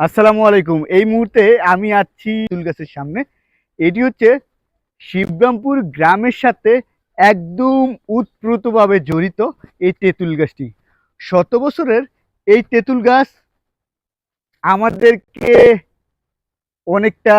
আসসালামু আলাইকুম। এই মুহূর্তে আমি আছি তেঁতুল গাছের সামনে। এটি হচ্ছে শিবরামপুর গ্রামের সাথে একদম উৎপ্রুতভাবে জড়িত এই তেঁতুল গাছটি। শত বছরের এই তেঁতুল গাছ আমাদেরকে অনেকটা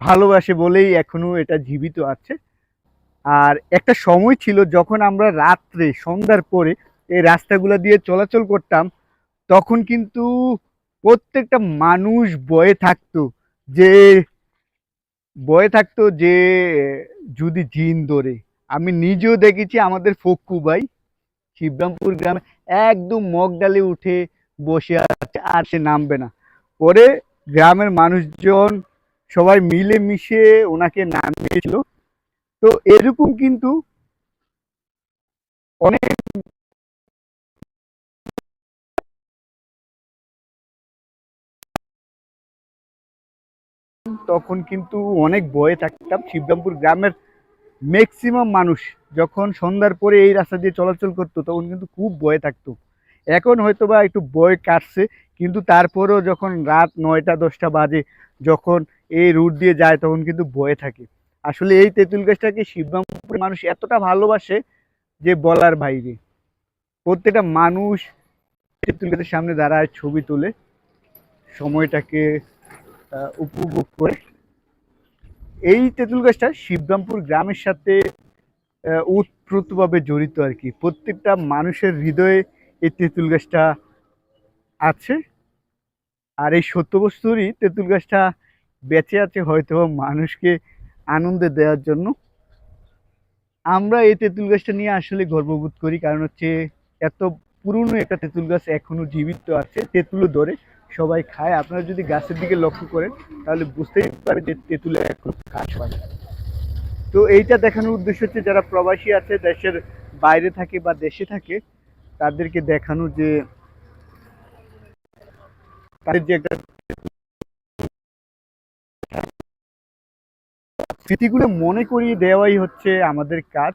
ভালোবাসে বলেই এখনও এটা জীবিত আছে। আর একটা সময় ছিল যখন আমরা রাত্রে, সন্ধ্যার পরে এই রাস্তাগুলো দিয়ে চলাচল করতাম, তখন কিন্তু প্রত্যেকটা মানুষ বয়ে থাকতো যে, বয়ে থাকতো যে, যদি জিন ধরে। আমি নিজেও দেখেছি আমাদের ফক্কু ভাই, শিবরামপুর গ্রামে একদম মগ ডালে উঠে বসে আছে আর সে নামবে না। পরে গ্রামের মানুষজন সবাই মিলে মিশে ওনাকে নামিয়েছিল। তো এরকম কিন্তু অনেক তখন কিন্তু অনেক বয়ে থাকতাম। শিবরামপুর গ্রামের ম্যাক্সিমাম মানুষ যখন সন্ধ্যার পরে এই রাস্তা দিয়ে চলাচল করতো, তখন কিন্তু খুব ভয়ে থাকতো। এখন হয়তো বা একটু ভয় কাটছে, কিন্তু তারপরেও যখন রাত নয়টা, দশটা বাজে, যখন এই রুট দিয়ে যায়, তখন কিন্তু বয়ে থাকে। আসলে এই তেঁতুল গাছটাকে শিবরামপুরের মানুষ এতটা ভালোবাসে যে বলার বাইরে। প্রত্যেকটা মানুষ তেঁতুল গাছের সামনে দাঁড়ায় ছবি তুলে। সময়টাকে উপভোগ করে। এই তেঁতুল গাছটা শিবরামপুর গ্রামের সাথে ওতপ্রোতভাবে জড়িত আর কি। প্রত্যেকটা মানুষের হৃদয়ে এই তেঁতুল গাছটা আছে। আর এই সত্য বস্তুরই তেঁতুল গাছটা বেঁচে আছে হয়তো মানুষকে আনন্দে দেওয়ার জন্য। আমরা এই তেঁতুল গাছটা নিয়ে আসলে গর্ববোধ করি, কারণ হচ্ছে এত পুরনো একটা তেঁতুল গাছ এখনও জীবিত আছে তেঁতুলও ধরে সবাই খায়। আপনারা যদি গাছের দিকে লক্ষ্য করেন, তাহলে বুঝতেই পারে যে তেঁতুলে এখন কাজ হয় তো এইটা দেখানোর উদ্দেশ্য হচ্ছে, যারা প্রবাসী আছে, দেশের বাইরে থাকে বা দেশে থাকে, তাদেরকে দেখানো যে তাদের যে একটা স্মৃতিগুলো মনে করিয়ে দেওয়াই হচ্ছে আমাদের কাজ।